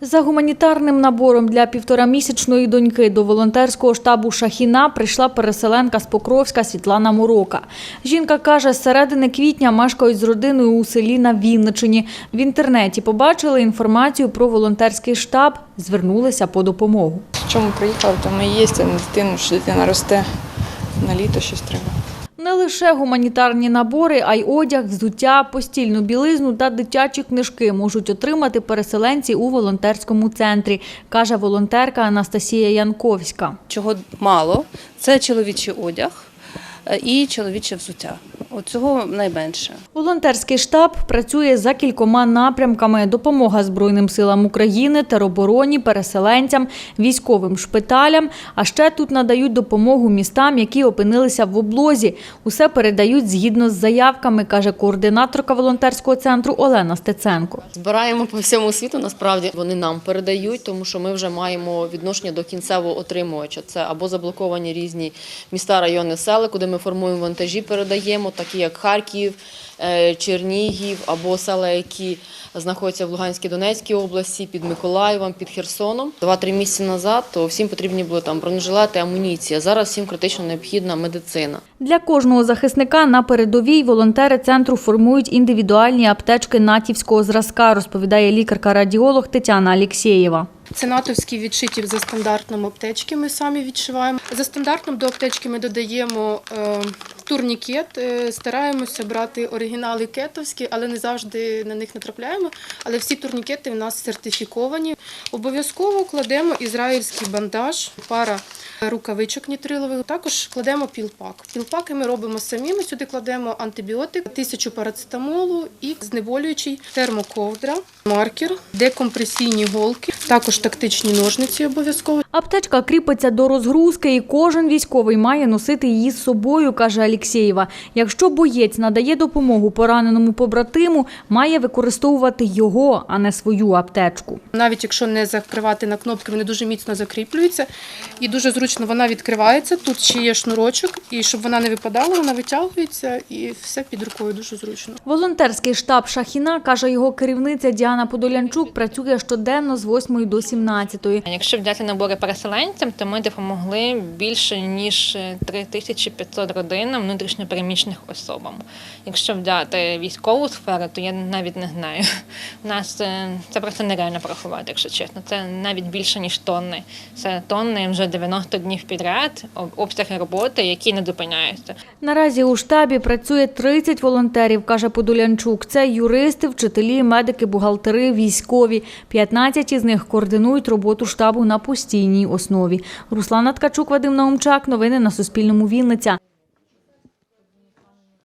За гуманітарним набором для півторамісячної доньки до волонтерського штабу Шахіна прийшла переселенка з Покровська Світлана Морока. Жінка каже, з середини квітня мешкають з родиною у селі на Вінничині. В інтернеті побачили інформацію про волонтерський штаб, звернулися по допомогу. Чому приїхали, то ми є дитину, що дитина росте на літо щось треба. Не лише гуманітарні набори, а й одяг, взуття, постільну білизну та дитячі книжки можуть отримати переселенці у волонтерському центрі, каже волонтерка Анастасія Янковська. чого мало, це чоловічий одяг е, і чоловіче взуття. От цього найменше. Волонтерський штаб працює за кількома напрямками: допомога Збройним силам України, теробороні, переселенцям, військовим шпиталям. А ще тут надають допомогу містам, які опинилися в облозі. Усе передають згідно з заявками, каже координаторка волонтерського центру Олена Стеценко. Збираємо по всьому світу. Насправді вони нам передають, тому що ми вже маємо відношення до кінцевого отримувача. Це або заблоковані різні міста, райони, села, куди ми формуємо вантажі, передаємо, такі як Харків, е, Чернігів, або села, які знаходяться в Луганській Донецькій області, під Миколаєвом, під Херсоном. Два-три місяці назад то всім потрібні були там бронежилети, амуніція. Зараз всім критично необхідна медицина. Для кожного захисника на передовій волонтери центру формують індивідуальні аптечки натівського зразка, розповідає лікарка-радіолог Тетяна Алєксєєва. Це натовські відшиті за стандартом аптечки. Ми самі відшиваємо. За стандартом до аптечки ми додаємо е, турнікет. Е, стараємося брати оригінали кетовські, але не завжди на них натрапляємо. Але всі турнікети в нас сертифіковані. Обов'язково кладемо ізраїльський бандаж, пара рукавичок нітрилових. Також кладемо пілпак. Пілпаки ми робимо самі. Ми сюди кладемо антибіотик, тисячу парацетамолу і знеболюючий термоковдра, маркер, декомпресійні голки, також тактичні ножниці обов'язково. Аптечка кріпиться до розгрузки, і кожен військовий має носити її з собою, каже Алєксєєва. Якщо боєць надає допомогу пораненому побратиму, має використовувати його, а не свою аптечку. Навіть якщо не закривати на кнопки, вони дуже міцно закріплюються і дуже зручно вона відкривається. Тут ще є шнурочок, і щоб вона не випадала, вона витягується і все під рукою дуже зручно. Волонтерський штаб Шахіна, каже його керівниця Діана Подолянчук, працює щоденно з 8 до 17. Якщо взяти набори переселенцям, то ми допомогли більше ніж 3500 родинам внутрішньопереміщених особам. Якщо взяти військову сферу, то я навіть не знаю. У нас е, це просто нереально порахувати, якщо чесно. Це навіть більше ніж тонни. Це тонни вже 90 днів підряд, об- обсяги роботи, які не зупиняються. Наразі у штабі працює 30 волонтерів, каже Подолянчук. Це юристи, вчителі, медики, бухгалтери, військові. 15 із них координують роботу штабу на постійній основі. Руслана Ткачук, Вадим Наумчак. Новини на Суспільному. Вінниця.